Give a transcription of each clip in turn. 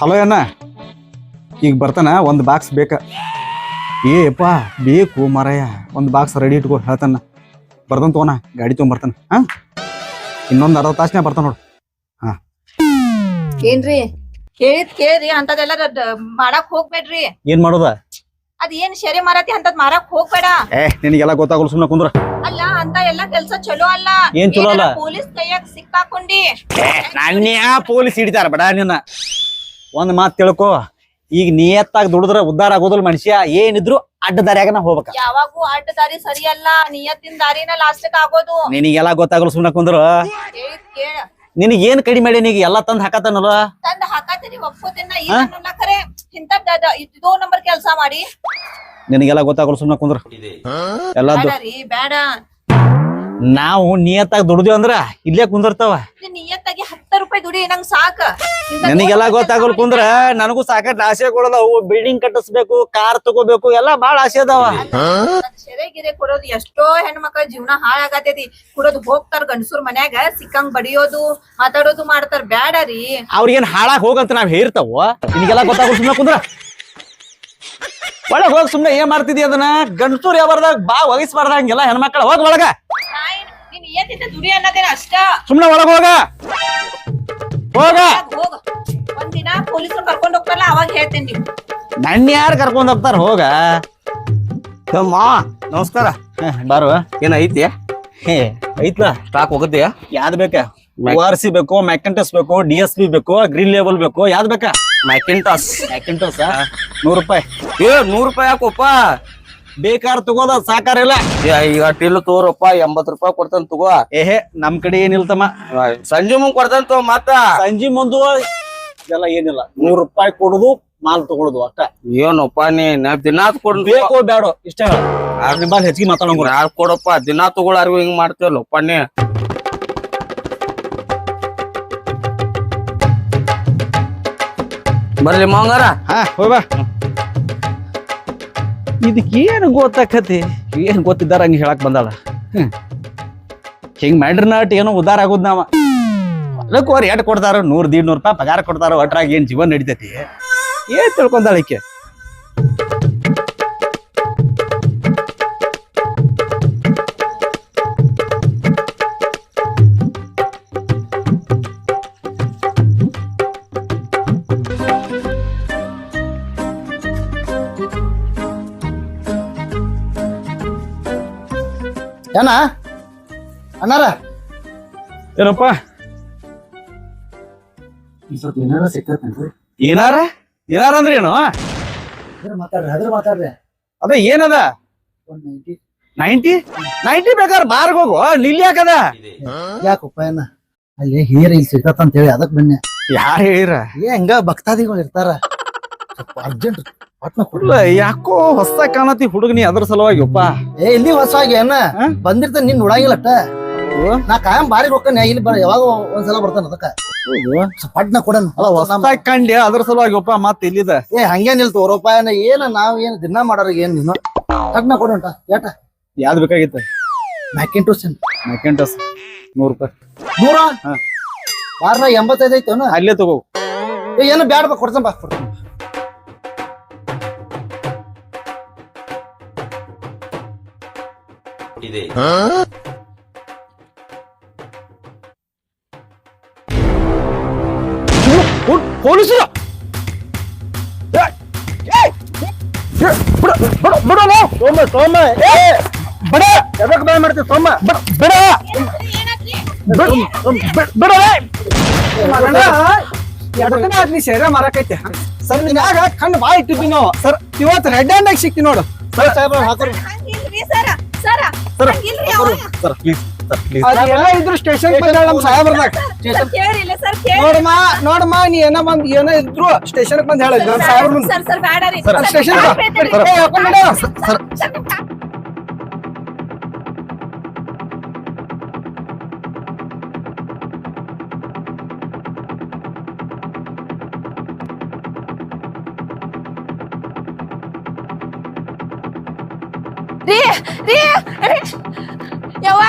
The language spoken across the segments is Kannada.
ಹಲೋ ಅಣ್ಣ. ಈಗ ಬರ್ತಾನ ಒಂದು ಬಾಕ್ಸ್ ಬೇಕ. ಏಪ್ಪ ಬೇಕು ಮರಯ್ಯ ಒಂದು ಬಾಕ್ಸ್ ರೆಡಿ ಇಟ್ಕೋ ಹೇಳ್ತಾನ. ಬರ್ತಾನ ತಗೋಣ ಗಾಡಿ ತೊಗೊಂಬರ್ತಾನ. ಹಾ? ಇನ್ನೊಂದು ಅರ್ಧ ತಾಸನೇ ಬರ್ತಾನ ನೋಡು. ಏನ್ರಿ? ಕೇಳಿದ್ ಕೇಳ್ರಿ ಅಂತದೆಲ್ಲ ಮಾಡಕ್ ಹೋಗ್ಬೇಡ್ರಿ. ಏನ್ ಮಾಡೋದ? ಅದ್ ಏನ್ ಶರಿ ಮಾರತಿ ಅಂತದ್ ಮಾರಕ್ ಹೋಗ್ಬೇಡ. ಏ ನಿನಗೆಲ್ಲ ಗೊತ್ತಾಗಲ್ಲ ಸುಮ್ಮನೆ ಕುಂದ್ರ. ಅಲ್ಲ ಅಂತ ಎಲ್ಲಾ ಕೆಲ್ಸ ಚಲೋ ಅಲ್ಲ. ಏನ್ ಚಲೋ ಅಲ್ಲ? ಪೊಲೀಸ್ ಕೈಯಾಗ ಸಿಕ್ಕಾಕೊಂಡಿ. ನನ್ನ ಪೊಲೀಸ್ ಹಿಡಿತಾರ ಬಡ ನಿನ್ನ. ಒಂದ್ ಮಾತ್ ತಿಳ್ಕೊ. ಈಗ ನಿಯತ್ತಾಗಿ ದುಡಿದ್ರ ಉದ್ದಾರ ಆಗೋದಿಲ್ಲ ಮನುಷ್ಯ. ಏನಿದ್ರು ಅಡ್ಡ ದಾರ್ಯಾಗನ ಹೋಗ್ಬೇಕ. ಯಾವಾಗೂ ಅಡ್ಡ ದಾರಿ ಸರಿ ಅಲ್ಲ. ನಿಯತ್ತಿನ ದಾರಿನ ಲಾಸ್ಟ್ ಆಗೋದು. ನಿನಗೆಲ್ಲ ಗೊತ್ತಾಗಲ್ಲ ಸುಮ್ಮನೆ ಕುಂದ್ರ. ಕೇಳ ನಿನಗೆ ಏನ್ ಕಡಿಮೆ ಮಾಡಿ ನೀಗ ಎಲ್ಲ ತಂದ್ ಹಾಕತ್ತನಲ್ಲ? ತಂದ ಹಾಕತ್ತೀನಿ ಒಪ್ಕೋತೀನ ಏನನ್ನ ಖರೆ ಇದೋ ನಂಬರ್ ಕೆಲಸ ಮಾಡಿ. ನಿನಗೆಲ್ಲ ಗೊತ್ತಾಗಲ್ಲ ಸುಮ್ಮನೆ ಕುಂದ್ರ. ಎಲ್ಲ ಬೇಡ ರೀ ಬೇಡ. ನಾವು ನಿಯತ್ತಾಗಿ ದುಡ್ದೇವ್ ಅಂದ್ರ ಇಲ್ಲೇ ಕುಂದಿರ್ತಾವ. ನಿಯತ್ತಾಗಿ ಹತ್ತ ರೂಪಾಯಿ ದುಡಿ ನಂಗ್ ಸಾಕ. ನನಗೆಲ್ಲ ಗೊತ್ತಾಗಲ್ ಗೊತ್ತಾಗಲ್ಲ ಕುಂದ್ರ ನನಗೂ ಸಾಕಷ್ಟು ಆಸೆ ಕೊಡೋದವು ಬಿಲ್ಡಿಂಗ್ ಕಟ್ಟಿಸ್ಬೇಕು ಕಾರ್ ತಗೋಬೇಕು ಎಲ್ಲಾ ಬಾಳ ಆಸೆ ಅದಾವ. ಶೆರೆಗಿರೆ ಕೊಡೋದು ಎಷ್ಟೋ ಹೆಣ್ಮಕ್ಳ ಜೀವನ ಹಾಳಾಗತೈತಿ. ಕೊಡೋದು ಹೋಗ್ತಾರ ಗಂಡಸೂರ್ ಮನ್ಯಾಗ ಸಿಕ್ಕಂಗ್ ಬಡಿಯೋದು ಮಾತಾಡೋದು ಮಾಡ್ತಾರ. ಬ್ಯಾಡ ರೀ. ಅವ್ರಿಗೇನ್ ಹಾಳಾಗ್ ಹೋಗಂತ ನಾವ್ ಹೇರ್ತಾವ ನಿನಗೆಲ್ಲ ಗೊತ್ತಾಗ ಸುಮ್ಮನೆ ಕುಂದ್ರ. ಒಳಗ್ ಹೋಗಿ ಸುಮ್ನೆ ಏನ್ ಮಾಡ್ತಿದ್ಯ ಅದನ್ನ? ಗಂಡಸೂರ್ ಯಾವಾರ್ದಾಗ ಬಾ ಒಗಿಸ್ಬಾರ್ದ ಹಂಗೆಲ್ಲ ಹೆಣ್ಮಕ್ಳ ಹೋಗ್ ಒಳಗ. ನಾಯಿ- ನೀನ್ ಏನಿದೆ ದುಡಿ ಅನ್ನೋದೇನ ಅಷ್ಟ? ಸುಮ್ನೆ ಒಳಗ್ ಹೋಗ. ಹೋಗ. ಹೋಗ್, ಒಂದಿನ ಪೊಲೀಸರು ಕರ್ಕೊಂಡ್ ಹೋಗ್ತಾರಲ್ಲ ಅವಾಗ ಹೇಳ್ತೇನೆ ನೀವು ನನ್ನ ಯಾರು ಕರ್ಕೊಂಡ್ ಹೋಗ್ತಾರ? ಹೋಗ. ಮಾ ನಮಸ್ಕಾರ. ಬಾರು. ಏನ ಐತಿ? ಹೇ ಐತ್ಲಾ. ಸ್ಟಾಕ್ ಹೋಗತ್ತೆ ಯಾವ್ದ್ ಬೇಕಾ? ಓ ಆರ್ ಸಿ ಬೇಕು ಮ್ಯಾಕಂಟಸ್ ಬೇಕು ಡಿ ಎಸ್ ಪಿ ಬೇಕು ಗ್ರೀನ್ ಲೇಬಲ್ ಬೇಕು ಯಾವ್ದು ಬೇಕಾ? ಮ್ಯಾಕಿಂಟಾಸ್ ಮ್ಯಾಕಿಂಟಾಸ್ ನೂರು ರೂಪಾಯಿ ಏ ನೂರು ರೂಪಾಯಿ ಹಾಕೋಪ್ಪ ಬೇಕಾರ ತಗೋದ ಸಾಕಾರ ಇಲ್ಲ. ಏ, ಈಗ ಟಿಲ್ ತೋರಪ್ಪ ಎಂಬತ್ ರೂಪಾಯಿ ಕೊಡ್ತಾನ ತಗೋ. ಏಹೇ ನಮ್ ಕಡೆ ಏನಿಲ್ತಮ್ಮ. ಆ, ಸಂಜೆ ಮುಂಗ್ ಕೊಡ್ತಾನ ತಗೋ ಮತ್ತ. ಸಂಜೆ ಮುಂದು ಇದೆಲ್ಲ ಏನಿಲ್ಲ. ನೂರ್ ರೂಪಾಯಿ ಕೊಡುದು ಮಾಲ್ ತಗೊಳುದು ಅಷ್ಟ. ಏನಪ್ಪ ನೀ ನಾ ದಿನಾ ಕೊಡ್ ಬೇಕೋ ಬೇಡೋ ಇಷ್ಟ ಹೆಚ್ಚಿಗೆ ಮಾತಾಡೋಂಗ್ರ ಯಾರು ಕೊಡಪ್ಪ ದಿನಾ ತಗೊಳಾರ್ಗು ಹಿಂಗ್ ಮಾಡ್ತೀವಲ್ಲಪ್ಪ ನೀ. ಬರ್ಲಿ ಮಂಗಾರ ಹಾ ಬಾ. ಏನು ಗೊತ್ತಾಕತಿ? ಏನ್ ಗೊತ್ತಿದ್ದಾರ ಹಂಗೆ ಹೇಳಕ್ ಬಂದಾಳ. ಹ್ಮ್. ಹಿಂಗ್ ಮಾಡ್ರಿ ನಾಟ್ ಏನೋ ಉದ್ದಾರ ಆಗೋದ್ ನಾವ. ಅದಕ್ಕೆ ಅವ್ರು ಎಟ್ ಕೊಡ್ತಾರ? ನೂರ್ ದೀಡ್ ನೂರ್ ರೂಪಾಯಿ ಪಗಾರ ಕೊಡ್ತಾರ? ಒಟ್ರಾಗ ಏನ್ ಜೀವನ ನಡಿತೈತಿ? ಏನ್ ತಿಳ್ಕೊಂಡಾಳ ಈಕೆ? ಏನ? ಅಣ್ಣಾರ? ಏನಪ್ಪ? ಸ್ವಲ್ಪ ಏನಾರ ಏನಾರ? ಏನಾರ? ಅಂದ್ರೆ ಏನು? ಅದ್ರ ಮಾತಾಡ್ರಿ ಅದ್ರ ಮಾತಾಡ್ರಿ. ಅದ ಏನದ? ಒಂದ್ ನೈಂಟಿ. ನೈಂಟಿ? ನೈಂಟಿ ಬೇಕಾದ್ರೆ ಬಾರ್ಗ್ ಹೋಗು. ನಿಲ್ಲಿ ಯಾಕದ? ಯಾಕಪ್ಪ ಏನ? ಅಲ್ಲಿ ಹಿರಿಯರ್ ಇಲ್ಲಿ ಸಿಗತ್ತಂತ ಅಂತ ಹೇಳಿ ಅದಕ್ ಬನ್ನಿ. ಯಾರು ಹೇಳಿರ ಏ ಹಂಗ ಭಕ್ತಾದಿಗಳು ಇರ್ತಾರ. ಅರ್ಜೆಂಟ್ ಪಟ್ನ ಕೊಡ್ಲ ಯಾಕೋ ಹೊಸ ಕಾಣತಿ ಹುಡುಗನಿ ಅದ್ರ ಸಲುವಾಗಿ ಒಪ್ಪ. ಏ ಇಲ್ಲಿ ಹೊಸವಾಗಿ ಏನ? ಬಂದಿರ್ತಾನೆ ನಿನ್ ನೋಡಂಗಿಲ್ಲ ಅಟ್ಟ ನಾ ಕಾಯಂ ಬಾರಿ ಹೋಗ್ತಾನೆ ಇಲ್ಲಿ ಬರ ಯಾವಾಗ ಒಂದ್ಸಲ ಬರ್ತಾನ ಅದಕ್ಕ. ಪಟ್ನ ಕೊಡನ್. ಅಲ್ಲ ಹೊಸ ಕಂಡಿ ಅದ್ರ ಸಲುವಾಗಿ ಒಪ್ಪ ಮತ್ ಇಲ್ಲಿದ. ಏ ಹಂಗೇನಿಲ್ ತೋರಪ್ಪ ಏನ ಏನ ನಾವ್ ಏನ್ ದಿನ ಮಾಡಾರ ಏನ್ ನೀನು? ಪಟ್ನ ಕೊಡಂಟ ಏಟ? ಯಾವ್ದು ಬೇಕಾಗಿತ್ತ? ಮ್ಯಾಕೆಂಟೋಸ್ ಮ್ಯಾಕೆಂಟೋಸ್ ನೂರು ರೂಪಾಯಿ. ನೂರ. ಬಾರ್ನ ಎಂಬತ್ತೈದು ಐತೆ ಅಲ್ಲೇ ತಗೋ. ಏನು ಬ್ಯಾಡ ಬಾ ಕೊಡ್ತಾನ ಬಾ ಕೊಡ್ತಾನ. ಪೊಲೀಸರು! ಸೋಮ ಸೋಮ ಏ ಬಡ ಎದಕ್ ಬಾಯ್ ಮಾಡ್ತೀವಿ ಸೋಮ? ಬಡ ಬಡ. ಶೇರ ಸೇರೆ ಮಾರಕೈತೆ. ಸರ್ ನಿಮ್ಯಾಗ ಕಣ್ಣು ಬಾಯ್ ಇಟ್ಟಿದ್ವಿ ನಾವು. ಸರ್ ಇವತ್ತು ರೆಡ್ ಹ್ಯಾಂಡ್ ಆಗಿ ಸಿಕ್ತಿ ನೋಡು. ಸರ್ ಸಾಹೇಬ್ರ ಹಾಕೋರಿ. ಸರ ಸರ್ ಪ್ಲೀಸ್ ಸರ್ ಪ್ಲೀಸ್ ಅದೆಲ್ಲ ಇದ್ರು ಸ್ಟೇಷನ್ ಬಂದಾಳ ನಮ್ಮ ಸಾಹೇಬ್ರದಾಗ ಸರ್ ಕೇಳಿಲ್ಲ ಸರ್ ಕೇಳಿ. ನೋಡಮ್ಮ ನೋಡಮ್ಮ ನೀ ಏನೋ ಬಂದ್ ಏನೋ ಇದ್ರು ಸ್ಟೇಷನ್ ಬಂದ್ ಸಾಹೇಬ್ರ ಮುಂದೆ ಸರ್ ಸರ್ ರೀ. Sir, station. ಸರ್. ಸರ್, ರೀ. ಯವ್ವ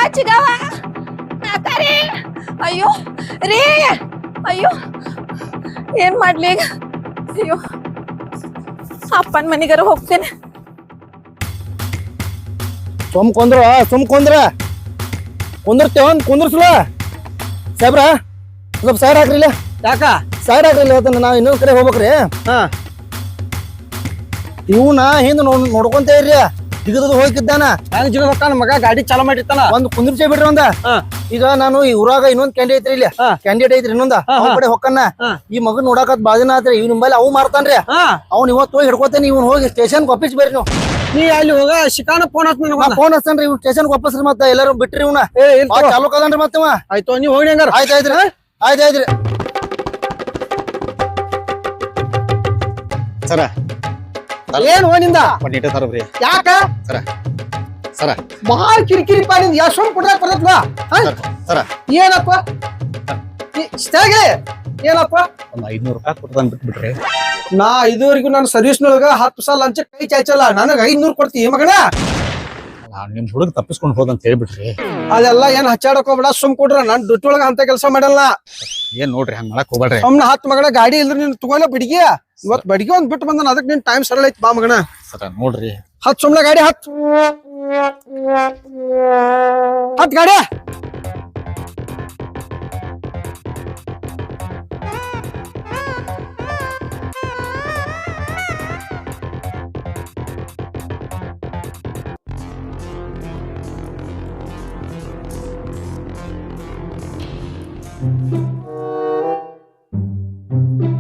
ಮಾತಾರಿ ಅಯ್ಯೋ ರೀ. ಅಯ್ಯೋ ಏನ್ ಮಾಡ್ಲಿ ಈಗ? ಅಯ್ಯೋ ಅಪ್ಪನ ಮನೆಗಾರ ಹೋಗ್ತೇನೆ. ಸುಮ್ ಕುಂದ್ರ ಸುಮ್ ಕುಂದ್ರ. ಕುಂದಿರ್ತೇವ ಕುಂದಿರ್ಸಲ ಸಾಬ್ರ ಸ್ವಲ್ಪ ಸೈಡ್ ಹಾಕ್ರಿ ಇಲ್ಲ. ಯಾಕ? ಸೈಡ್ ಹಾಕ್ರಿ ಇಲ್ಲ ಇವತ್ತು ನಾವು ಇನ್ನೊಂದ್ ಕಡೆ ಹೋಗ್ಬೇಕ್ರಿ. ಹಾ. ಇವನ ಹಿಂದ್ ನೋಡ್ ನೋಡ್ಕೊಂತ ದಿಗದ ಹೋಗಿದ್ದಾನ ಹೆಂಗ್ ಜಿಗ ಹೋಗ್ತಾನ ಮಗ ಗಾಡಿ ಚಾಲ ಮಾಡಿರ್ತಾನ. ಒಂದ್ ಕುಂದ್ರಿಸೇ ಬಿಡ್ರಿ ಒಂದ. ಈಗ ನಾನು ಈ ಊರಾಗ ಇನ್ನೊಂದ್ ಕ್ಯಾಂಡಿಡೇಟ್ ಐತ್ರಿ ಇಲ್ಲಿ. ಕ್ಯಾಂಡಿಡೇಟ್ ಐತ್ರಿ ಇನ್ನೊಂದ. ಅವ್ನ. ಕಡೆ ಹೊಕ್ಕನ್ನ. ಈ ಮಗನ್ ನೋಡಾಕತ್ ಬಾದಿನ ಆತ್ರಿ. ಇವ್ ನಿಂಬಲ್ಲಿ ಅವು ಮಾರ್ತಾನ್ರಿ. ಅವ್ನ ಇವತ್ತು ಹೋಗಿ ಹಿಡ್ಕೋತೇನೆ ಇವ್ನ ಹೋಗಿ ಸ್ಟೇಷನ್ ವಾಪಸ್ ಬೇರಿ ನೀವು. ನೀ ಅಲ್ಲಿ ಹೋಗ ಶಿಕಾನ ಫೋನ್ ಹಚ್ಚ ನಾ ಫೋನ್ ಹಚ್ಚನ್ರಿ ಇವ್ ಸ್ಟೇಷನ್ ವಾಪಸ್ ಮತ್ತೆ ಎಲ್ಲರೂ ಬಿಟ್ರಿ ಇವ್ನ. ಚಾಲು ಕದನ್ರಿ ಮತ್ತೆ ಆಯ್ತು ನೀವ್ ಹೋಗಿ ಹಂಗಾರ. ಆಯ್ತು ಆಯ್ತ್ರಿ ಆಯ್ತ್ ಆಯ್ತ್ರಿ ಸರ ಏನ್ ಹೋನಿಂದ ಒಂದ್ ಇಟ್ಟೆ ತರಬ್ರಿ ಯಾಕ? ಸರ ಸರ. ಬಾಳ ಕಿರಿಕಿರಿ ಪಾ ನಿಂದ ಯಶವಂತ ಕೊಡ್ಲಾಕ್ ಬರ್ತತ್ವಾ ಸರ ಏನಪ್ಪ? ಇಷ್ಟಾಗೆ ಏನಪ್ಪ? ಒಂದ್ ಐದ್ನೂರು ರೂಪಾಯಿ ಕೊಡ್ತಾನೆ ಬಿಟ್ಬಿಟ್ರಿ ನಾ ಇದುವರೆಗೂ ನನ್ನ ಸರ್ವಿಸ್ನೊಳಗ ಹತ್ತು ಸಲ ಲಂಚ ಕೈ ಚಾಚಲ್ಲ ನನಗೆ ಐದ್ನೂರು ಕೊಡ್ತಿ ಮಗನ. ನಾನ್ ನಿಮ್ ಹುಡುಗ ತಪ್ಪಿಸ್ಕೊಂಡು ಹೋದಂತ ಹೇಳ್ಬಿಟ್ರಿ. ಅದೆಲ್ಲ ಏನ್ ಹಚ್ಚಾಡಕ್ ಹೋಗ್ಬೇಡ ಸುಮ್ ಕೊಡ್ರ ನಾನ್ ಒಳಗ ಅಂತ ಕೆಲಸ ಮಾಡಲ್ಲ. ಏನ್ ನೋಡ್ರಿ ಹಂಗ್ ಮಾಡಕ್ ಹೋಗ್ಬೇಡ್ರಿ ಸುಮ್ನ ಹತ್ ಮಗಳ ಗಾಡಿ ಇಲ್ದ್ರ ನೀನ್ ತಗೋಲ್ಲ ಬಿಡಿಗೆ. ಇವತ್ ಬಡಿಗೆ ಒಂದ್ ಬಿಟ್ಟು ಬಂದ ಅದಕ್ಕೆ ನಿನ್ ಟೈಮ್ ಸರಳ ಐತಿ ಬಾ ಮಗಣ ಸರ ನೋಡ್ರಿ. ಹತ್ ಸುಮ್ನ ಗಾಡಿ ಹತ್. ಹತ್ ಗಾಡಿ.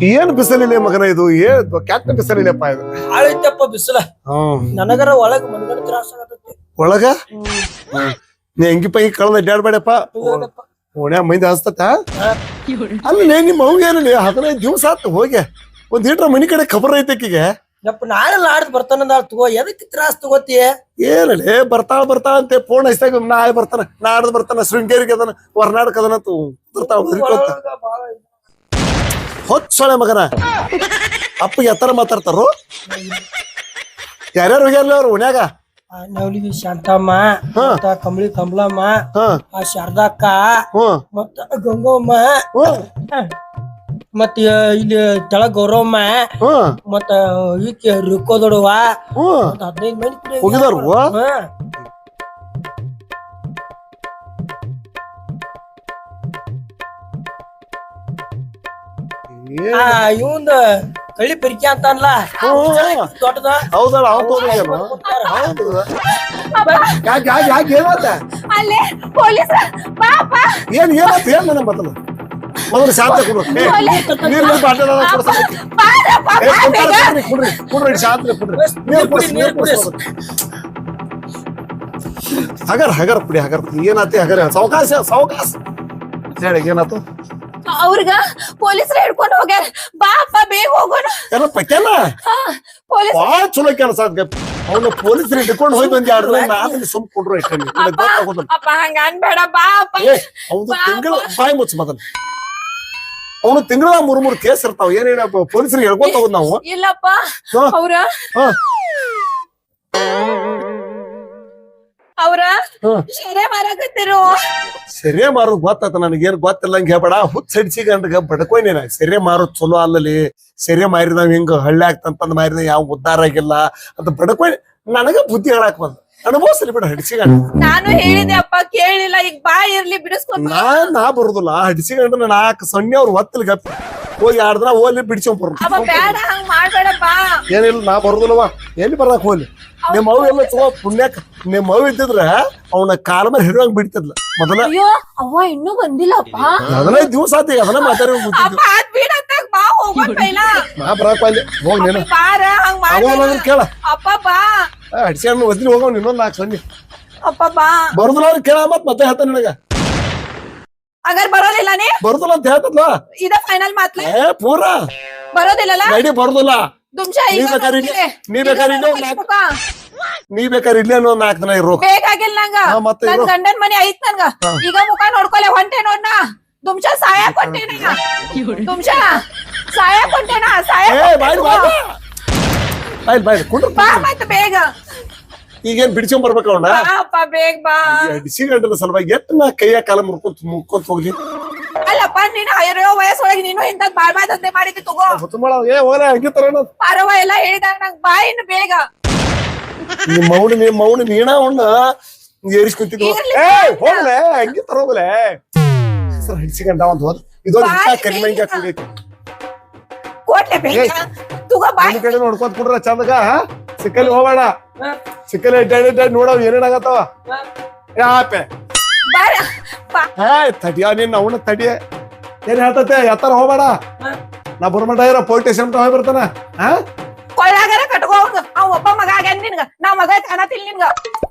ಏನ್ ಬಿಸಿಲಿಲ್ಲ ಮಗನ ಇದು? ಏನ್ ಕೆಟ್ಟ ಬಿಸಿಲಿಲ್ಲಪ್ಪ ಇದು. ಆಳಿತಪ್ಪ ಬಿಸಿಲ. ನನಗರ ಒಳಗ ಮನ್ಗಡ ತ್ರಾಸ ಆಗತೈತಿ ಒಳಗ? ನೀ ಹೆಂಗಿ ಪೈ ಕಳ್ದ ಅಡ್ಡಾಡ್ಬೇಡಪ್ಪ ಓಣ್ಯಾ ಮೈದ ಹಸ್ತತ? ಅಲ್ಲಿ ನಿಮ್ಮ ಅವ್ಗ ಏನಲ್ಲಿ ಹದಿನೈದು ದಿವಸ ಆತ ಹೋಗಿ. ಒಂದ್ ಹೀಟ್ರ ಮನಿ ಕಡೆ ಖಬರ್ ಐತಕ್ಕಿಗೆ ಯಪ್ಪ ನಾಳೆ ನಾಡ್ದು ಬರ್ತಾನ ತಗೋ ಎದಕ್ಕೆ ತ್ರಾಸ ತಗೋತಿ? ಏನಲ್ಲೇ ಬರ್ತಾಳ ಬರ್ತಾಳ ಅಂತ ಫೋನ್ ಹಚ್ಚಾಗ ನಾಳೆ ಬರ್ತಾನ ನಾಡ್ದು ಬರ್ತಾನ ಶೃಂಗೇರಿಗೆ ಅದನ ಹೊರನಾಡಕ್ ಅದನ ತೂ ಹಿಡ್ಕೊಂತ ಹೊಚ್ಚೊಳೆ ಮಗನ. ಅಪ್ಪ ಎತ್ತರ ಮಾತಾಡ್ತಾರು? ಯಾರ್ಯಾರು ಹೋಗ್ಯಾರಲ್ಲ ಅವ್ರು ಓಣ್ಯಾಗ ನವಲಿಗೆ ಶಾಂತಮ್ಮ. ಮತ್ತ ಕಂಬಳಿ ಕಂಬಳಮ್ಮ ಆ ಶಾರದಾಕ್ಕ ಮತ್ತ ಗಂಗಮ್ಮ ಮತ್ತ ಇಲ್ಲಿ ತಳ ಗೌರವಮ್ಮ ಮತ್ತ ಈಕೆ ಮತ್ತ ಹದಿನೈದು ಮಂದಿ ಹೋಗಿದಾರು? ಆ ಇವಂದ ಕಳ್ಳಿ ಪರಿಕೆ ಅಂತ ಅನ್ಲ ದೊಡ್ಡದ. ಹೌದಲ್ಲ ಅವ್ನು ತೋರಿಸ್ಯಾನ? ಹೌದು. ಯಾಕೆ ಯಾಕೆ ಯಾಕೆ ಏನಾತ ಅಲ್ಲೇ ಪೊಲೀಸ್ ಪಾಪ ಏನ್ ಏನಾತ ಏನ್ ನನ್ನ ಮೊದಲು ಮೊದಲು ಶಾಂತ ಕೊಡು. ಏ, ನೀರ್ ನೀರ್ ಬಾಟಲ್ ಅದ ಕೊಡ್ಸಲ್ಲ. ಏ, ಕುಡ್ರಿ, ಕುಡ್ರಿ, ಕುಡ್ರಿ, ಶಾಂತ ಕುಡ್ರಿ. ನೀರ್ ಕುಡ್ಸ್, ನೀರ್ ಕುಡ್ಸ್. ಮೊದಲು. ಹಗರ್ ಹಗರ್ ಪುಡಿ ಹಗರ್ ಏನಾತಿ ಹಗರ್? ಸಾವಕಾಶ ಸಾವಕಾಶ ಹೇಳಿ ಏನಾತು ಅವ್ರಿಗ ಪೊಲೀಸ್ರ ಹಿಡ್ಕೊಂಡು ಹೋಗ್ಯಾರ. ಬಾ ಅಪ್ಪ ಬೇಗ ಹೋಗೋಣ. ಎಲ್ಲ ಹಾ ಪೊಲೀಸ್ ಬಾಳ ಚಲೋ ಕೆಲಸ ಅವನು ಪೊಲೀಸರು ಹಿಡ್ಕೊಂಡು ಹೋಗಿ ಬಂದ್ ಎರಡು ನಾನು ಸುಮ್ ಕುಂಡ್ರು ಅಪ್ಪ ಅಪ್ಪ ಹಂಗ ಅನ್ಬೇಡ. ಬಾ ಅಪ್ಪ. ಏ ಅವನು ತಿಂಗಳ ಬಾಯಿ ಮುಚ್ಚ ಮದನ್ ಅವನು ತಿಂಗಳ ಮೂರ್ ಮೂರ್ ಕೇಸ್ ಇರ್ತಾವ. ಏನೇನ ಪೊಲೀಸರಿಗೆ ಹೇಳ್ಕೊತ ಹೋಗುದ್ ನಾವು? ಇಲ್ಲಪ್ಪ. ಅವ್ರ. ಅವ್ರ. ಶರೆ ಮಾರಾಕತ್ತಿರು. ಸೆರೆ ಮಾರೋದ್ ಗೊತ್ತಾತ ನನಗೇನ್ ಗೊತ್ತಿಲ್ಲ ಹಂಗ ಹೇಳ್ಬೇಡ. ಹುಚ್ಚ ಹಡಿಸಿ ಗಂಡಗ ಬಡ್ಕೊಯ್ ನೀನ. ಸೆರೆ ಮಾರೋದ್ ಚಲೋ ಅಲ್ಲಲಿ ಸೆರೆ ಮಾರಿದವ್ ಹಿಂಗ ಹಳ್ಳಿ ಆಗ್ತಂತಂದ್ ಮಾರಿದ ಯಾವ ಉದ್ದಾರ ಆಗಿಲ್ಲ ಅಂತ ಬಡ್ಕೊಯ್ ನನಗ ಬುದ್ಧಿ ಹೇಳಾಕ್ ಬಂದ. ಅನುಭವಿಸ್ಲಿ ಬಿಡ ಹಡಿಸಿ ನಾನು ಹೇಳಿದೆ ಅಪ್ಪ ಕೇಳಿಲ್ಲ. ಈಗ ಬಾ ಇರ್ಲಿ ಬಿಡಿಸ್ಕೊಂಡ್ ನಾ ನಾ ಬರುದಿಲ್ಲ. ಹಡಿಸಿಗಂಡ ನಾಲ್ಕು ಸಣ್ಣ ಅವ್ರು ಹೊತ್ತಲ್ ಗಪ್ಪ ಹೋಗಿ ಆಡದ್ರ ದಿನ ಹೋಗ್ಲಿ ಬಿಡಿಸ್ಕೊಂಡ್ ಅಪ್ಪ ಬರು ಬೇಡ ಹಂಗ್ ಮಾಡ್ಬೇಡ ಬಾ. ಏನಿಲ್ಲ ನಾ ಬರುದಿಲ್ಲವ ಎಲ್ಲಿ ಬರ್ದಾಕ ಹೋಗ್ಲಿ ನಿಮ್ಮ ಅವ್ ಎಲ್ಲ ಚಲೋ ಪುಣ್ಯಕ್. ನಿಮ್ಮ ಅವ್ ಇದ್ದಿದ್ರ ಅವನ ಕಾಲ ಮೇಲೆ ಹಿಡಿದಂಗ್ ಬಿಡ್ತಿದ್ಲ. ಮೊದಲ ಅಯ್ಯೋ ಅವ್ವ ಇನ್ನೂ ಬಂದಿಲ್ಲಪ್ಪ. ಹದಿನೈದು ದಿವಸ ಆತ ಈಗ ಅದನ್ನ ಮಾತಾಡಿ ಅಪ್ಪ ಅದ್ ಬಿಡತ್ತಾಗ ಬಾ ಹೋಗೋಣ ಪೈಲ. ನಾ ಬರಾಕ್ ಅಲ್ಲಿ ಹೋಗ್ ನೀನು. ಬಾರ ಹಂಗ್ ಕೇಳ. ಅಪ್ಪ ಬಾ. ಹಡಿಸ್ಕೊಂಡು ಒದ್ರಿ ಹೋಗೋಣ ಇನ್ನೊಂದ್ ನಾಲ್ಕು ಸೊನ್ನೆ. ಬರುದಿಲ್ಲ ಅಂದ್ರೆ ಕೇಳ ಮತ್ ಮತ್ತೆ ಹೇಳ್ತಾನೆ ನಿನಗ. ಅಗರ್ ಬರೋದಿಲ್ಲ ನೀ? ಬರುದಿಲ್ಲ ಅಂತ ಹೇಳ್ತದ್ಲ? ಇದ ಫೈನಲ್ ಮಾತ್ಲ? ಏ ಪೂರ. ಬರೋದಿಲ್ಲಲ್ಲ? ನಡಿ ಬರುದಿಲ್ಲ. ದುಮ್ಶಾ ನೀ ಬೇಕಾದ್ರೆ ಇಲ್ಲಿ- ನೀ ಬೇಕಾದ್ರೆ ಇಲ್ಲಿ ನಾಲ್ಕು- ನೀ ಬೇಕಾದ್ರೆ ಇಲ್ಲೇ ಒಂದ್ ನಾಲ್ಕು ದಿನ ಇರೋ. ಬೇಕಾಗಿಲ್ಲ ನಂಗ. ಹಾ, ಮತ್ತೆ ನನ್ ಇರು. ಗಂಡನ್ ಮನೆ ಐತ್ ನನ್ಗ. ಈಗ ಮುಖ ನೋಡ್ಕೊಲೆ ಹೊಂಟೆ ನೋಡ್ನ ದುಮ್ಶಾ ಸಾಯ ಕೊಟ್ಟೆ ದುಮ್ಶಾ ಸಾಯ ಕೊಟ್ಟೆನಾ ಸಾಯ ಏ ಬಾಯ್ ಬಾಯ್. ಬಾಯ್ ಬಾಯ್ ಕುಂಡ್ರ ಬಾ ಮತ್ತೆ ಬೇಗ. ಈಗೇನ್ ಬಿಡಿಸ್ಕೊಂಡ್ ಬರ್ಬೇಕು ಅವನ ಅಪ್ಪ ಬೇಗ ಬಾ. ಹಡಿಸಿ ಗಂಟಲ ಸಲುವಾಗಿ ಎತ್ತ ನಾ ಕೈಯ ಕಾಲ ಮುರ್ಕೊಂತ ಮುಕ್ಕೊಂತ ಹೋಗ್ಲಿ? ಅಲ್ಲಪ್ಪ ನೀನು ಅಯ್ಯೋ ವಯಸ್ಸೊಳಗೆ ನೀನು ಇಂಥದ್ ಬಾಳ್ ಬಾಯ್ ದಂಧೆ ಮಾಡಿದ್ದಿ ತಗೋ. ಹುಚ್ಚುಮಳ ಏ ಹೋಗ್ರೆ ಹಂಗಿತ್ತಾರ ಪಾರವ್ವ ಎಲ್ಲ ಹೇಳಿದಾಗ ನಂಗೆ ಬಾಯ್ ಇನ್ನು ಬೇಗ. ನಿಮ್ಮ ಮೌನ ನಿಮ್ಮ ಮೌನ ನೀಣ ಅವನ್ನ ಏರಿಸ್ಕೊಂತಿದ್ವು. ಏ ಹೋಗ್ಲೆ ಹಂಗಿತ್ತಾರ ತರೋಗ್ಲೆ ಸರ್ ಹಿಡ್ಸಿಕೊಂಡ ಅವನು ಹೋದ್. ಇದೊಂದು ಕರಿಮಂಗಿ ಹಾಕ್ಬಿಡೈತಿ ಕೊಡ್ಲೆ ಬೇಗ. ಬಾ ಒಂದ್ ಕಡೆ ನೋಡ್ಕೊತ ಕುಡ್ರ ಚಂದಗ ಸಿಕ್ಕಲ್ಲಿ ಹೋಗೋಣ. ಸಿಕ್ಕಲ್ಲಿ ಇಟ್ಟ ಅಡ್ಡಾಡಿ ನೋಡವ್ ಏನೇನಾಗತ್ತವ ಯಾಪೆ ಬಾರ ಬಾ. ಹೇ ತಡಿಯ ನೀನ್ ಅವನ ತಡಿಯ. ಏನ್ ಹೇಳ್ತತೆ? ಎತ್ತರ ಹೋಗಬೇಡ. ನಾ ಬರ್ಮಟ ಇರೋ ಪೊಲೀಸ್ ಸ್ಟೇಷನ್ ಹೋಗಿ ಬರ್ತಾನ. ಹಾ? ಕೊಳ್ಳಾಗರ ಕಟ್ಕೋ ಅವ್ನ್ಗ. ಅವ್ ಒಬ್ಬ ಮಗ ಆಗ್ಯಾನ ನಿನ್ಗ. ನಾವ್ ಮಗ ಕಾಣತಿಲ್ ನಿನ್ಗ.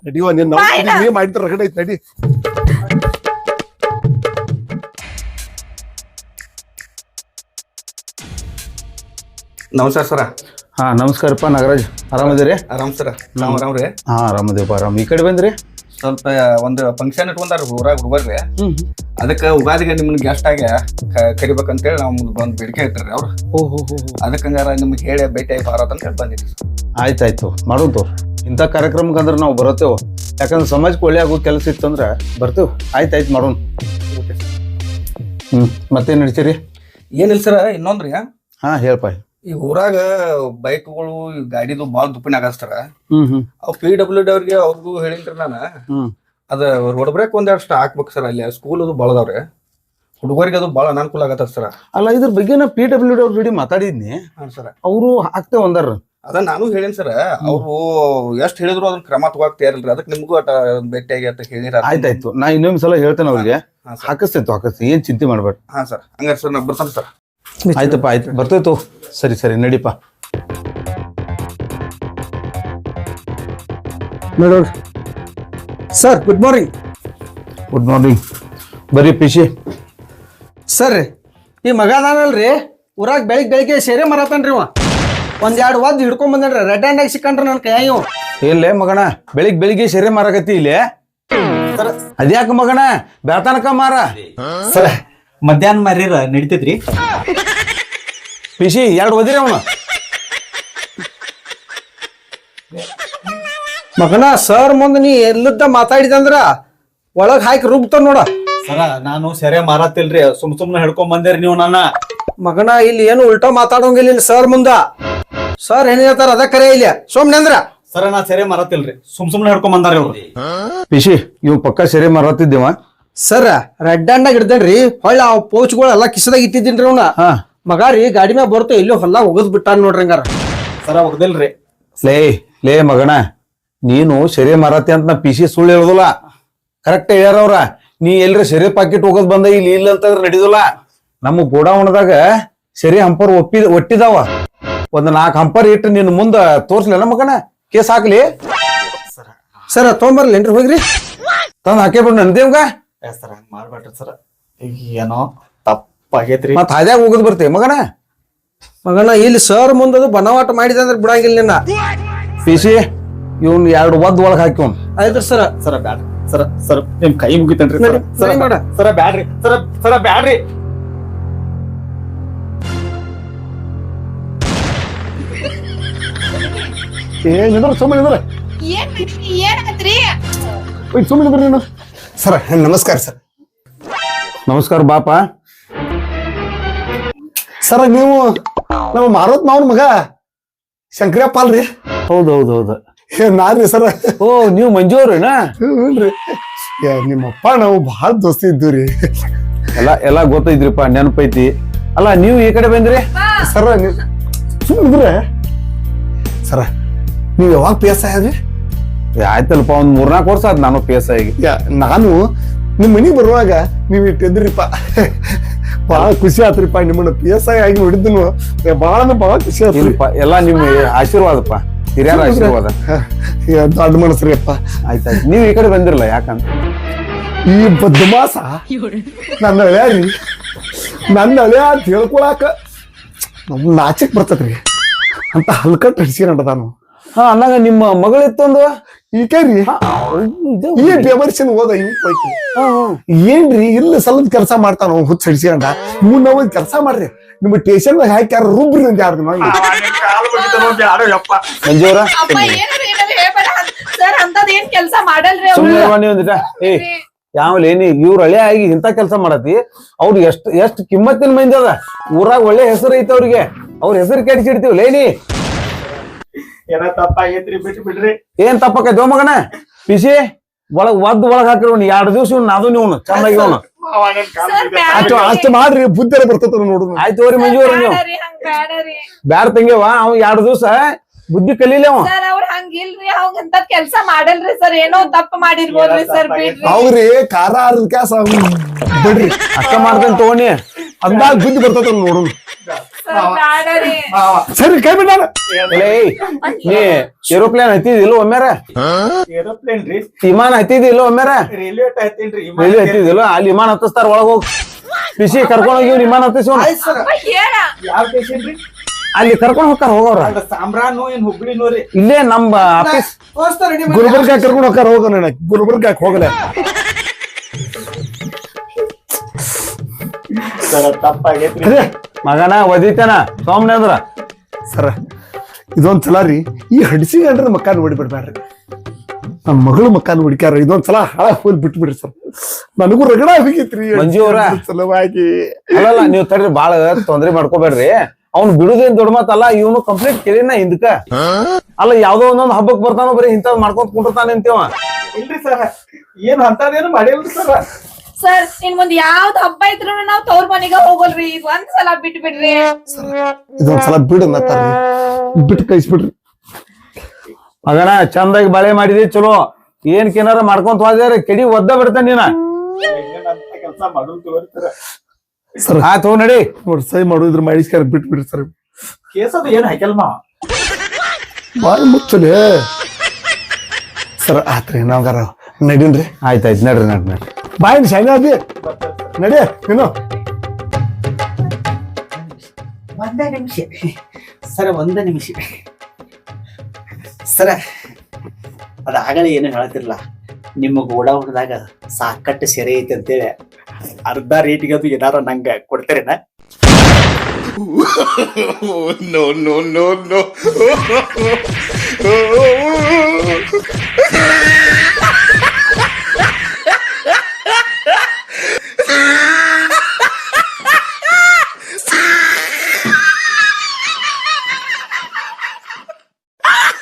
ನಡಿಯೋ ನೀನ್ ಬಾಯ್ನ. ನೀ ರಗಡ ಐತಿ ನಡಿ ನಮಸ್ಕಾರ ಸರ. ಹಾ ನಮಸ್ಕಾರಪ್ಪ ನಾಗರಾಜ್. ಆರಾಮದಿರಿ? ಆರಾಮ್ ಸರ. ಆರಾಮ್ ರೀ. ಹಾ ಆರಾಮದೇವಪ್ಪ ಆರಾಮ್. ಈ ಕಡೆ ಬಂದ್ರಿ? ಸ್ವಲ್ಪ ಒಂದು ಫಂಕ್ಷನ್ ಇಟ್ಕೊಂಡಾರ ಊರಾಗ ಹುಡುಗರ್ರಿ. ಅದಕ್ಕೆ ಉಗಾದಿಗೆ ನಿಮ್ಮನ್ನ ಗೆಸ್ಟ್ ಆಗಿ ಕರಿಬೇಕಂತೇಳಿ ನಾವು ಒಂದು ಬೇಡಿಕೆ ಇಟ್ರಿ ಅವ್ರು. ಓ ಹೋ ಹೋ ಅದಕ್ಕೆ ಹಂಗಾರ ನಿಮ್ಗೆ ಹೇಳಿ ಭೇಟಿ ಆಯ್ತು ಬಾರತ್ ಅಂತ ಹೇಳಿ ಬಂದಿದ್ವಿ. ಆಯ್ತಾಯ್ತು ಮಾಡೋದು ಇಂಥ ಕಾರ್ಯಕ್ರಮಕ್ಕೆ ಅಂದ್ರೆ ನಾವು ಬರತ್ತೇವೆ. ಯಾಕಂದ್ರೆ ಸಮಾಜಕ್ಕೆ ಒಳ್ಳೆ ಆಗೋ ಕೆಲಸ ಇತ್ತಂದ್ರೆ ಬರ್ತೇವೆ. ಆಯ್ತಾಯ್ತು ಮಾಡೋಣ ಹ್ಞೂ ಮತ್ತೇನು ನಡೀತೀರಿ? ಏನಿಲ್ಲ ಸರ ಇನ್ನೊಂದ್ರಿ ಹಾ ಹೇಳ್ಪ. ಈ ಊರಾಗ ಬೈಕ್ಗಳು ಗಾಡಿದು ಬಾಲ್ ದುಪ್ಪಿನ ಆಗಸ್ತಾರ. ಅವ್ ಪಿ ಡಬ್ಲ್ಯೂ ಡಿ ಅವ್ರಿಗೆ ಅವ್ರಿಗೂ ಹೇಳಿನ್ರಿ ನಾನು. ಅದ ರೋಡ್ ಬ್ರೇಕ್ ಒಂದಷ್ಟು ಹಾಕ್ಬೇಕು ಸರ್ ಅಲ್ಲಿ. ಸ್ಕೂಲ್ ಅದು ಬಳದವ್ರೆ ಹುಡುಗರಿಗೆ ಅದು ಬಹಳ ಅನಾನುಕೂಲ ಆಗತ್ತ ಸರ್. ಅಲ್ಲ ಇದ್ರ ಬಗ್ಗೆ ನಾ ಪಿ ಡಬ್ಲ್ಯೂ ಡಿ ಅವ್ರ ಜೋಡಿ ಮಾತಾಡಿದ್ನಿ. ಹಾಂ ಸರ್. ಅವರು ಹಾಕ್ತೇವೆ ಒಂದರ ಅದ ನಾನು ಹೇಳಿನ್ ಸರ್ ಅವರು ಎಷ್ಟು ಹೇಳಿದ್ರು ಅದನ್ನ ಕ್ರಮ ತಗೋಕ್ ತಯಾರಿಲ್ರಿ. ಅದಕ್ಕೆ ನಿಮ್ಗೂ ಅಟ ಭೇಟಿಯಾಗಿ ಅಂತ ಹೇಳಿರ. ಆಯ್ತಾಯ್ತು. ನಾ ಇನ್ನೊಂದ್ಸಲ ಹೇಳ್ತೇನೆ ಅವ್ರಿಗೆ. ಹಾಕಿಸ್ತೈತು ಸರ್. ಹಾಕಿಸ್ತೇತು ಹಾಕಿಸ್ತಿ ಏನ್ ಚಿಂತೆ ಮಾಡ್ಬೇಡ. ಹಾ ಸರ್. ಹಂಗಾರೆ ಸರ್ ನಾ ಬರ್ತಾನೆ ಸರ್. ಆಯ್ತಪ್ಪ ಆಯ್ತು. ಬರ್ತೈತು ಸರಿ ಸರಿ ನಡಿಪ. ನೋಡೋಣ sir good morning good morning ಬರ್ರಿ ಪಿಶಿ ಸರ್ ಈ ಮಗ ಅದಾನಲ್ರಿ ಊರಾಗ ಬೆಳಿಗ್ಗೆ ಬೆಳಿಗ್ಗೆ ಸೇರೆ ಮರತಾನ್ರಿ ಇವ. ಒಂದ್ ಎರಡು ಒದ್ದು ಹಿಡ್ಕೊಂಡ್ ಬಂದನ್ರಿ ರೆಡ್ ಹ್ಯಾಂಡ್ ಆಗಿ ಸಿಕ್ಕಂಡ್ರಿ ನನ್ ಕೈ ಇವ. ಇಲ್ಲೇ ಮಗಣ ಬೆಳಿಗ್ ಬೆಳಿಗ್ಗೆ ಸೇರೆ ಮಾರಕತ್ತಿ ಇಲ್ಲೇ? ಅದ್ಯಾಕ ಮಗಣ ಬೆಳತನಕ ಮಾರ. ಸರ ಮಧ್ಯಾಹ್ನ ಮರ್ಯರ ನಡೀತೈತ್ರಿ? ಪಿಶಿ ಎರಡು ಓದಿರಿ ಅವನು? ಮಗನ ಸರ್ ಮುಂದೆ ನೀ ಎಲ್ಲದ ಮಾತಾಡಿದಂದ್ರ ಒಳಗ್ ಹಾಕಿ ರುಬ್ತಾನ ನೋಡ. ಸರ ನಾನು ಸೆರೆ ಮಾರತ್ತಿಲ್ರಿ ಸುಮ್ ಸುಮ್ನೆ ಹಿಡ್ಕೊಂಡ್ ಬಂದೇರಿ ನೀವು ನನ್ನ. ಮಗನ ಇಲ್ಲಿ ಏನು ಉಲ್ಟಾ ಮಾತಾಡೋಂಗಿಲ್ಲ ಇಲ್ಲಿ ಸರ್ ಮುಂದ. ಸರ್ ಏನ್ ಹೇಳ್ತಾರ ಅದ ಕರೆ ಇಲ್ಲ. ಸುಮ್ನೆ ಅಂದ್ರ. ಸರ ನಾ ಸೆರೆ ಮಾರತ್ತಿಲ್ರಿ ಸುಮ್ ಸುಮ್ನೆ ಹಿಡ್ಕೊಂಡ್ ಬಂದಾರ ಇವ್ರು. ಪಿಶಿ ಇವ್ ಪಕ್ಕ ಸೆರೆ ಮಾರತ್ತಿದ್ದೇವ. ಸರ್ ರೆಡ್ ಆಗಿ ಹಿಡ್ದೇನ್ರಿ ಹೊಳ್ಳ ಅವ್ ಪೋಚ್ಗಳು ಎಲ್ಲ ಕಿಸದಾಗ ಇಟ್ಟಿದ್ದೀನ್ರಿ ಅವ್ನ. ಹಾ. ಮಗ ರೀ ಗಾಡಿ ಮ್ಯಾಗ ಬರ್ತ ಎಲ್ಲೋ ಹೊಲ ಒಗದ್ ಬಿಟ್ಟಾನ ನೋಡ್ರಿ ಹಂಗಾರ. ಸರ ಒಗದಿಲ್ರಿ. ಲೇ ಲೇ ಮಗಣ ನೀನು ಸೆರೆ ಮಾರತಿ ಅಂತ ನಾ ಪಿಸಿ ಸುಳ್ಳು ಹೇಳುದಿಲ್ಲ. ಕರೆಕ್ಟ್ ಹೇಳ್ಯಾರವ್ರ ನೀ ಎಲ್ರಿ ಸೆರೆ ಪಾಕಿಟ್ ಹೋಗೋದ್ ಬಂದ ಇಲ್ಲಿ ಇಲ್ಲ ಅಂತಂದ್ರೆ ನಡೀದಿಲ್ಲ. ನಮ್ಮ ಗೋಡಾವಣದಾಗ ಸೆರೆ ಹಂಪರ್ ಒಪ್ಪಿದ ಒಟ್ಟಿದಾವ. ಒಂದ್ ನಾಲ್ಕು ಹಂಪರ್ ಇಟ್ಟು ನಿನ್ನ ಮುಂದ ತೋರ್ಸ್ಲೇನ ಮಗಣ ಕೇಸ್ ಹಾಕ್ಲಿ. ಸರ್. ತೊಗೊಂಬರ್ಲೇನ್ರಿ ಹೋಗ್ರಿ. ತಂದ್ ಹಾಕೇ ಬಿಡ್ ನಂದೇವ್ಗ? ಏ ಸರ ಹಂಗ್ ಮಾಡ್ಬೇಡ್ರಿ ಸರ. ಏನೋ ತಪ್ಪಾಗೈತ್ರಿ. ಮತ್ ಹಾದ್ಯಾಗ ಹೋಗದ್ ಬರ್ತೀವಿ ಮಗನ? ಮಗನ ಇಲ್ಲಿ ಸರ್ ಮುಂದದು ಬನವಾಟ ಮಾಡಿದ ಅಂದ್ರೆ ಬಿಡಂಗಿಲ್ಲ ನಿನ್ನ. ಪಿಸಿ ಇವ್ನ್ ಎರಡು ಒದ್ ಒಳಗ್ ಹಾಕಿವ್ನ್ ಆಯ್ತು ಸರ್ ಸರ ಬ್ಯಾಡ್ರಿ. ಸರ ಸರ್ ನಿಮ್ ಕೈ ಮುಗಿತೇನ್ರಿ ಸರ? ಮಾಡ. ಸರ ಬ್ಯಾಡ್ರಿ. ಸರ ಸರ ಬ್ಯಾಡ್ರಿ. ಏನ್ ಸುಮ್ಮನೆ ಇದ್ರ ಏನ್ ಸುಮ್ಮನೆ ಇದ್ರ ನೀನು. ಸರ್ ನಮಸ್ಕಾರ ಸರ್. ನಮಸ್ಕಾರ ಬಾಪ. ಸರ್ ನೀವು ನಮ್ಮ ಮಾರೋತ್ ಮಾವನ್ ಮಗ ಶಂಕರಪ್ಪ ಅಲ್ರಿ ಹೌದ್ ಹೌದ್ ಹೌದು. ಏ ನಾನ್ರಿ ಸರ್. ಓ ನೀವು ಮಂಜು ನಿಮ್ಮ ಹ್ಞೂನ್ರಿ. ಏ ನಿಮ್ಮಪ್ಪ ನಾವು ಬಹಳ ದೋಸ್ತಿ ಇದ್ದೀವ್ರಿ ಎಲ್ಲ ಎಲ್ಲ ಗೊತ್ತೈತ್ರಿಪ್ಪ ನೆನಪೈತಿ. ಅಲ್ಲ ನೀವು ಈ ಕಡೆ ಬಂದ್ರಿ? ಸರ್ ಸುಮ್ಮ ಸರ ನೀವು ಯಾವಾಗ ಪಿ ಎಸ್ ಆಯ್ತಲ್ಪ ಒಂದ್ ಮೂರ್ನಾಲ್ಕು ವರ್ಷ ಆದ್ ನಾನು ಪಿ ಯಾ ನಾನು ನಿಮ್ಮ ಮನೆಗೆ ಬರುವಾಗ ನೀವು ಇಟ್ಟಿದ್ರಿಪ್ಪ. ಬಹಳ ಖುಷಿ ಆತ್ರಿಪ್ಪ ನಿಮ್ಮನ್ನ ಪಿ ಎಸ್ ಐ ಆಗಿ ನೋಡಿದ್ದನು ಬಹಳ ಬಹಳ ಖುಷಿ ಆತ್ರಿಪ್ಪ ಎಲ್ಲ ನಿಮ್ ಆಶೀರ್ವಾದಪ್ಪ ಹಿರಿಯರ ಆಶೀರ್ವಾದ. ದೊಡ್ಡ ಮನಸ್ರಿ ಅಪ್ಪ ಆಯ್ತಾಯ್ತು ನೀವ್ ಈ ಕಡೆ ಬಂದಿರಲ್ಲ ಯಾಕಂತ? ಈ ಬದ್ಮಾಸ ನನ್ನ ಹಳೆಯ ರೀ ನನ್ನ ಹಳೆಯ ಅಂತ ಹೇಳ್ಕೊಳಕ ನಮ್ ನಾಚಕ್ ಬರ್ತದ್ರಿ. ಅಂತ ಹಲ್ಕಟ್ ಹಿಡ್ಸ್ಕೊಂಡ ನಾನು. ಹಾ ಅನ್ನಂಗ ನಿಮ್ಮ ಮಗಳಿತ್ತೊಂದು? ಈಕೆ ರೀ ಈ ಬೆವರ್ಸಿನ ಹೋದ ಪೈಕಿ. ಏನ್ರಿ ಇಲ್ಲ ಸಲದ ಕೆಲಸ ಮಾಡ್ತಾನ ಹುಚ್ಚ ಹಿಡಿಸಿಕೊಂಡ ಇವ್ ನಾವ್ ಕೆಲಸ ಮಾಡ್ರಿ. ನಿಮ್ಮ ಸ್ಟೇಷನ್ ಹಾಕ್ಯಾರ ರುಬ್ರಿ ಒಂದ್ ಯಾರ್ದು ಮಂಜೂರ ಅಪ್ಪ ಏನಾರ ಏನಾರ ಹೇಳ್ಬೇಡ ಸರ್ ಅಂತದ್ ಏನ್ ಕೆಲ್ಸ ಮಾಡಲ್ರಿ ಅವ್ರು? ಸುಮ್ಮನೆ ನೀವು ಏ ಯಾವ ಏನಿ ಇವ್ರ ಹಳೆ ಆಗಿ ಇಂತ ಕೆಲಸ ಮಾಡತಿ ಅವ್ರ ಎಷ್ಟ್ ಎಷ್ಟ್ ಕಿಮ್ಮತ್ತಿನ ಮಂದಿ ಅದ. ಊರಾಗ ಒಳ್ಳೆ ಹೆಸರು ಐತೆ ಅವ್ರಿಗೆ. ಅವ್ರ ಹೆಸರು ಕೆಡಿಸಿಡ್ತೀವಿ ಲೇನಿ ಏನ ತಪ್ಪಾಗೈತ್ರಿ ಬಿಟ್ಟು ಬಿಡ್ರಿ. ಏನ್ ತಪ್ಪಕೈತಿ ಮಗನ? ಬಿಸಿ ಒಳಗ್ ಒದ್ ಒಳಗ್ ಹಾಕಿರೋ ಎರಡು ದಿವ್ಸ ಇವ್ನ ಅದು ನೀವು ಚಂದಾಗಿ ಅವನು ಸರ್ ಅಷ್ಟು ಅಷ್ಟು ಮಾಡ್ರಿ ಬುದ್ಧಿ ಬರ್ತದ ನೋಡು ಆಯ್ತು ಅವ್ರಿ ಮಂಜೂರಿ ನೀವು ಬ್ಯಾಡರಿ ಹಂಗ ಬ್ಯಾಡರಿ ಬ್ಯಾಡ ತಂಗ್ಯವ ಅವ್ ಎರಡು ದಿವ್ಸ ಬುದ್ಧಿ ಕಲೀಲಿ ಅವ. ಸರ್ ಅವ್ರ ಹಂಗಿಲ್ರಿ ಅವಂಗ ಅಂತ ಕೆಲ್ಸ ಮಾಡಲ್ರಿ ಸರ್ ಏನೋ ತಪ್ಪು ಮಾಡಿರ್ಬೋದ್ರಿ ಸರ್ ಬಿಡ್ರಿ. ಅವ್ರಿ ಖಾರ ಆರದ ಕ್ಯಾಸ ಬಿಡ್ರಿ ಅಷ್ಟ ಮಾಡ್ತೇನೆ ತಗೊಂಡಿ. ಅಂದಾಗ ಬುದ್ಧಿ ಬರ್ತದ ನೋಡು. ಸರ್ ಬ್ಯಾಡರಿ ಸರಿ ಕೈ ಬಿಡ. ನೀ ಏರೋಪ್ಲೇನ್ ಹತ್ತಿದಿಲ್ಲ ಒಮ್ಮೆರ? ಏರೋಪ್ಲೇನ್ ರೀ. ವಿಮಾನ ಹತ್ತಿದಿಲ್ಲ ಒಮ್ಮೆರ? ರೈಲ್ವೆ ಹತ್ತೀನ್ರಿ ರೈಲ್ವೆ ಹತ್ತಿದಿಲ್ಲ ಅಲ್ಲಿ ವಿಮಾನ ಹತ್ತಿಸ್ತಾರ ಒಳಗ ಹೋಗಿ. ಪಿಸಿ ಕರ್ಕೊಂಡು ಹೋಗಿ ವಿಮಾನ ಹತ್ತಿಸೋಣ. ಹೇಳ. ಯಾವ ಸ್ಟೇಷನ್ ರೀ? ಅಲ್ಲಿ ಕರ್ಕೊಂಡು ಹೋಗ್ತಾರ ಹೋಗೋರ. ಅದ ಸಾಂಬ್ರಾನು ಏನ್ ಹುಬ್ಳಿನೂ ರೀ. ಇಲ್ಲೇ ನಮ್ಮ ಆಫೀಸ್. ಗುಲ್ಬರ್ಗ ಕರ್ಕೊಂಡು ಹೋಗಾರ ಹೋಗೋಣ ಗುಲ್ಬರ್ಗ ಹೋಗಲ. ಸರ್ ತಪ್ಪಾಗೈತ್ರಿ. ಮಗನ ಒದಿತೇನ. ಸೋಮ್ನೆ ಅಂದ್ರ. ಸರ ಇದೊಂದ್ ಸಲ ರೀ ಈ ಹಡಿಸಿ ಅಂದ್ರೆ ಮಕ್ಕ ನೋಡಿ ಬಿಡ್ಬೇಡ್ರಿ ನಮ್ಮ ಮಗಳು ಮಕ್ಕ ಹುಡುಕ್ಯಾರ ಇದೊಂದ್ ಸಲ ಹಾಳ ಹೋಲ್ ಬಿಟ್ಬಿಡ್ರಿ ಸರ್. ನನಗೂ ರಗಡ ಆಗಿತ್ರಿ ಮಂಜು ಅವ್ರ? ಸಲುವಾಗಿ. ಅಲ್ಲಲ್ಲ ನೀವು ತಡ್ರಿ ಬಾಳ ತೊಂದ್ರೆ ಮಾಡ್ಕೋಬೇಡ್ರಿ. ಅವ್ನು ಬಿಡುದೇನ್ ದೊಡ್ಡ ಮಾತಲ್ಲ ಇವನು ಕಂಪ್ಲೀಟ್ ಕೇಳಿನ ಹಿಂದಕ್ಕ ಅಲ್ಲ ಯಾವ್ದೋ ಒಂದೊಂದು ಹಬ್ಬಕ್ ಬರ್ತಾನೋ ಬರೀ ಇಂಥದ್ ಮಾಡ್ಕೊಂತ ಕುಂಟಿರ್ತಾನೆ ಅಂತೀವ. ಇಲ್ರಿ ಸರ್ ಏನ್ ಅಂತದೇನು ಮಾಡಿಲ್ರಿ ಸರ್. ಸರ್ ಇನ್ ಮುಂದ್ ಯಾವ್ದ್ ಹಬ್ಬ ಇದ್ರು ನಾವ್ ತವ್ರ ಮನೆಗೆ ಹೋಗಲ್ರಿ. ಈಗ ಒಂದ್ ಸಲ ಬಿಟ್ ಬಿಡ್ರಿ ಇದೊಂದ್ಸಲ ಬಿಡು ಬಿಟ್ ಬಿಟ್ಟು ಕಳಿಸ್ಬಿಡ್ರಿ. ಮಗನ ಚಂದಾಗಿ ಬಳೆ ಮಾಡಿದಿ ಚಲೋ. ಏನ್ ಕೇನಾರ ಮಾಡ್ಕೊಂತ ಹೋದ್ರೆ ಕೆಡಿ ಒದ್ದ ಬಿಡ್ತೇನೆ ನೀನ. ಅಂತ ಕೆಲಸ ಸರ್. ಆಯ್ತು ಹೋಗ್ ನಡಿ. ನೋಡಿ ಸೈ ಮಾಡೋದ್ರ ಮಾಡಿಸ್ಕಾರ ಬಿಟ್ಬಿಡ್ರಿ ಸರ್. ಕೇಸ್ ಅದು ಏನ್ ಹಾಕಲ್ಮ ಬಾರಿ ಮುಚ್ಚಲೆ. ಸರ್ ಆತ್ರಿ ನಾವ್ಗಾರ ನಡೀನ್ರಿ. ಆಯ್ತಾಯ್ತು ನಡ್ರಿ ನಡ್ರಿ ನಡ್ರಿ. ಬಾಯ್ ಶೈನ ಅದಿ ನಡಿ ನೀನು. ಒಂದೇ ನಿಮಿಷ. ಸರ ಒಂದೇ ನಿಮಿಷ. ಸರ ಅದಾಗಲೇ ಏನು ಹೇಳ್ತಿರಲ್ಲ ನಿಮ್ಮ ಗೋಡ ಹೊಡೆದಾಗ ಸಾಕಟ್ಟು ಸೆರೆ ಐತೆ ಅಂತೇಳಿ. ಅರ್ಧ ರೇಟಿಗೆ ಅದು ಏನಾರ ನಂಗೆ ಕೊಡ್ತೀರೇನ? No no no no.